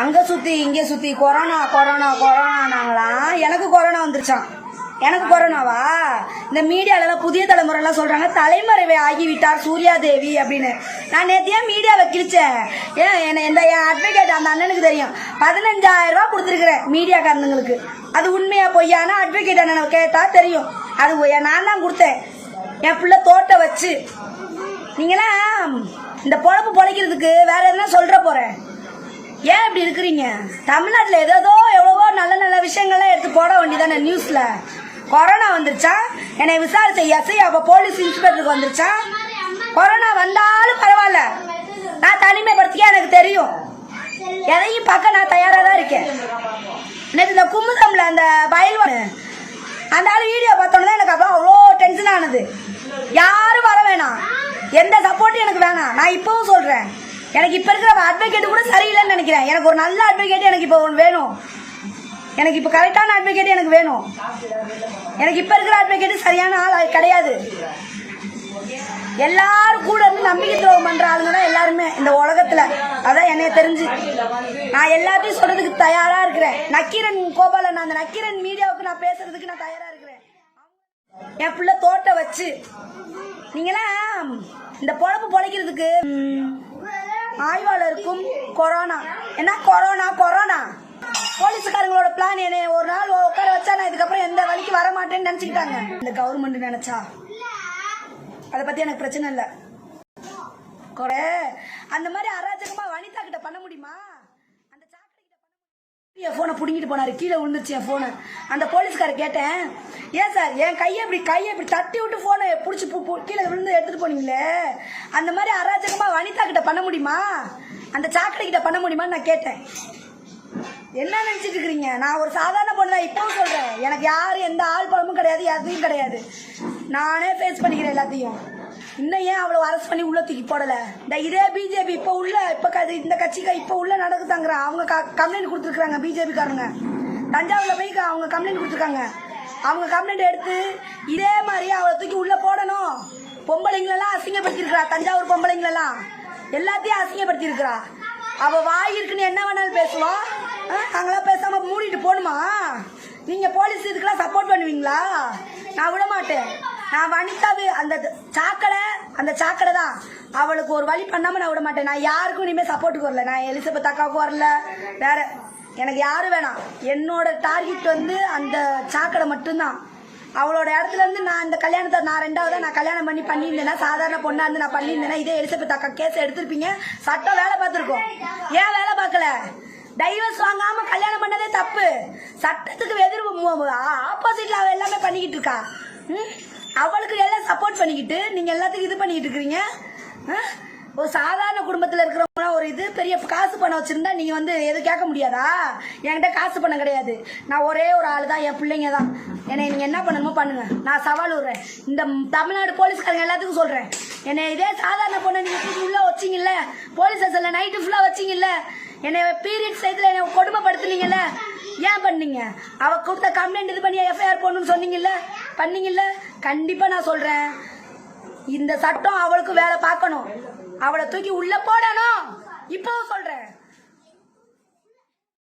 அங்க சுத்தி இங்க சுத்தி கொரோனா கொரோனா கொரோனானாங்களாம் எனக்கு கொரோனா வந்துருச்சான் எனக்கு கொரோனாவா? இந்த மீடியால எல்லாம் புதிய தலைமுறை எல்லாம் சொல்றாங்க தலைமறைவை ஆகிவிட்டார் சூர்யா தேவி அப்படின்னு. நான் நேத்து ஏன் மீடியாவை கிழிச்சேன். ஏன் என்ன இந்த என் அட்வொகேட் அந்த அண்ணனுக்கு தெரியும். பதினஞ்சாயிரம் ரூபா கொடுத்துருக்குறேன் மீடியாக்காரனுங்களுக்கு. அது உண்மையா பொய்யானா அட்வொகேட் அண்ணனை கேட்டா தெரியும். அது நான் தான் கொடுத்தேன். என் பிள்ளை தோட்ட வச்சு. நீங்களாம் இந்த பொழப்பு பொழைக்கிறதுக்கு வேற எதுனா சொல்ற போறேன். ஏன் இப்படி இருக்கிறீங்க? தமிழ்நாட்டில் ஏதோ எவ்வளவோ நல்ல நல்ல விஷயங்கள்லாம் எடுத்து போட வேண்டியதானே நியூஸில் கொரோனா வந்துருச்சா? என்னை விசாரிச்ச எஸ்ஐ அப்போ போலீஸ் இன்ஸ்பெக்டருக்கு வந்துருச்சா? கொரோனா வந்தாலும் பரவாயில்ல. நான் தனிமைப்படுத்திக்க எனக்கு தெரியும். எதையும் பார்க்க நான் தயாராக தான் இருக்கேன். நேற்று இந்த குமுதம்ல அந்த பயல்வான் அந்த ஆள் வீடியோ பார்த்தோன்னே எனக்கு அப்போ அவ்வளோ டென்ஷன் ஆனது. யாரும் வர வேணாம். எந்த சப்போர்ட்டும் எனக்கு வேணாம். நான் இப்போவும் சொல்கிறேன் எனக்கு இப்ப இருக்கிற அட்வொகேட் கூட சரியில்லைன்னு நினைக்கிறேன். எனக்கு ஒரு நல்ல அட்வொகேட் எனக்கு இப்போ ஒன்று வேணும். எனக்கு இப்போ கரெக்டான அட்வொகேட் எனக்கு வேணும். எனக்கு இப்ப இருக்கிற அட்வொகேட் சரியான ஆள் கிடையாது. எல்லாரும் கூட இருந்து நம்பிக்கை துரோகம் பண்ற ஆளுங்க தான் எல்லாருமே இந்த உலகத்துல. அதான் என்னைய தெரிஞ்சு. நான் எல்லாத்தையும் சொல்றதுக்கு தயாரா இருக்கிறேன். நக்கீரன் கோபாலன் அந்த நக்கீரன் மீடியாவுக்கு நான் பேசுறதுக்கு நான் தயாரா இருக்கிறேன். என் பிள்ளை தோட்ட வச்சு. நீங்களாம் இந்த பொழப்பு பொழைக்கிறதுக்கு ஆய்வாளருக்கும் கொரோனா. என்ன? Corona corona. போலீஸ்காரங்களோட பிளான் என்ன? ஒரு நாள் உட்கார வச்சா நான் இதுக்கப்புறம் எந்த வழிக்கு வர மாட்டேன்னு நினைச்சுக்கிட்டாங்க. இந்த கவர்மெண்ட் நினைச்சா. அதை பத்தி எனக்கு பிரச்சனை இல்லை. கொடை அந்த மாதிரி அராஜகமா வனிதா கிட்ட பண்ண முடியுமா அந்த சாக்கடை கிட்ட பண்ண முடியுமா? என் போனை புடுங்கிட்டு போனாரு. கீழே விழுந்துருச்சு என் ஃபோனை அந்த போலீஸ்கார கேட்டேன் ஏன் சார் என் கையை இப்படி கையை இப்படி தட்டி விட்டு ஃபோனை பிடிச்சி கீழே விழுந்து எடுத்துகிட்டு போனீங்களே? அந்த மாதிரி அராஜகமாக வனிதா கிட்ட பண்ண முடியுமா? அந்த சாக்கடை கிட்ட பண்ண முடியுமான்னு நான் கேட்டேன். என்ன நினச்சிட்டு இருக்கிறீங்க? நான் ஒரு சாதாரண பொண்ணு தான் இப்போவும் சொல்கிறேன் எனக்கு யாரும் எந்த ஆள் பழமும் கிடையாது எதுவும் கிடையாது. நானே ஃபேஸ் பண்ணிக்கிறேன் எல்லாத்தையும். இன்னும் ஏன் அவ்வளவு அரசு பண்ணி உள்ள தூக்கி போடல? இந்த இதே பிஜேபி இப்ப உள்ள இப்ப க- இந்த கட்சிக்கு இப்ப உள்ள நடக்குதாங்கிற. அவங்க கம்ப்ளைண்ட் கொடுத்துருக்காங்க பிஜேபி காரங்க. தஞ்சாவூர்ல போய் அவங்க கம்ப்ளைண்ட் கொடுத்துருக்காங்க. அவங்க கம்ப்ளைண்ட் எடுத்து இதே மாதிரி அவளை தூக்கி உள்ள போடணும். பொம்பளைங்களெல்லாம் அசிங்கப்படுத்திருக்கிறா தஞ்சாவூர் பொம்பளைங்களெல்லாம். எல்லாத்தையும் அசிங்கப்படுத்தியிருக்கிறா. அவ வாய் இருக்குன்னு என்ன வேணாலும் பேசுவோம் ஆ, நாங்களாம் பேசாம மூடிட்டு போகணுமா நீங்க போலீஸ் இதுக்கெல்லாம் சப்போர்ட் பண்ணுவீங்களா? நான் விட மாட்டேன் நான் வனிதாவு அந்த சாக்கடை அந்த சாக்கடை தான். அவளுக்கு ஒரு வழி பண்ணாம நான் விட மாட்டேன். நான் யாருக்கும் இனிமே சப்போர்ட்டுக்கு வரல. நான் எலிசபெத் அக்காவுக்கு வரல. வேற எனக்கு யாரும் வேணாம். என்னோட டார்கெட் வந்து அந்த சாக்கடை மட்டும்தான். அவளோட இடத்துல இருந்து நான் இந்த கல்யாணத்தை நான் ரெண்டாவது நான் கல்யாணம் பண்ணி பண்ணியிருந்தேன்னா சாதாரண பொண்ணா இருந்து நான் பண்ணியிருந்தேன்னா இதே எலிசபெத் அக்கா கேஸ் எடுத்திருப்பீங்க. சட்டம் வேலை பார்த்துருக்கோம். ஏன் வேலை பார்க்கல? டைவர்ஸ் வாங்காம கல்யாணம் பண்ணதே தப்பு. சட்டத்துக்கு எதிர்ப்பு ஆப்போசிட்ல அவ எல்லாமே பண்ணிக்கிட்டு இருக்கா. ம்? அவளுக்கு எல்லாம் சப்போர்ட் பண்ணிக்கிட்டு நீங்க எல்லாத்துக்கும் இது பண்ணிக்கிட்டு இருக்கிறீங்க. ஆ? ஒரு சாதாரண குடும்பத்துல இருக்கிறவங்க ஒரு இது பெரிய காசு பணம் வச்சிருந்தா நீங்க வந்து எதுவும் கேட்க முடியாதா? என்கிட்ட காசு பணம் கிடையாது. நான் ஒரே ஒரு ஆள் தான் என் பிள்ளைங்க தான் என்னை நீங்க என்ன பண்ணணுமோ பண்ணுங்க. நான் சவால் விடுறேன். இந்த தமிழ்நாடு போலீஸ்காரங்க எல்லாத்துக்கும் சொல்றேன். என்னை இதே சாதாரண பொண்ணை நீங்க தூக்கி உள்ள போலீஸ் ஸ்டேஷன்ல நைட்டு ஃபுல்லா வச்சிங்கல்ல? என்னை பீரியட்ஸ் டயத்துல என்னை கொடுமைப்படுத்துனீங்கல்ல? ஏன் பண்ணீங்க? அவ கொடுத்த கம்ப்ளைண்ட் இது பண்ணி எஃப்ஐஆர் போடணும்னு சொன்னீங்கல்ல? பண்ணீங்கல்ல? கண்டிப்பா நான் சொல்றேன். இந்த சட்டம் அவளுக்கு வேலை பார்க்கணும். அவளை தூக்கி உள்ள போடணும். இப்பவும் சொல்றேன்.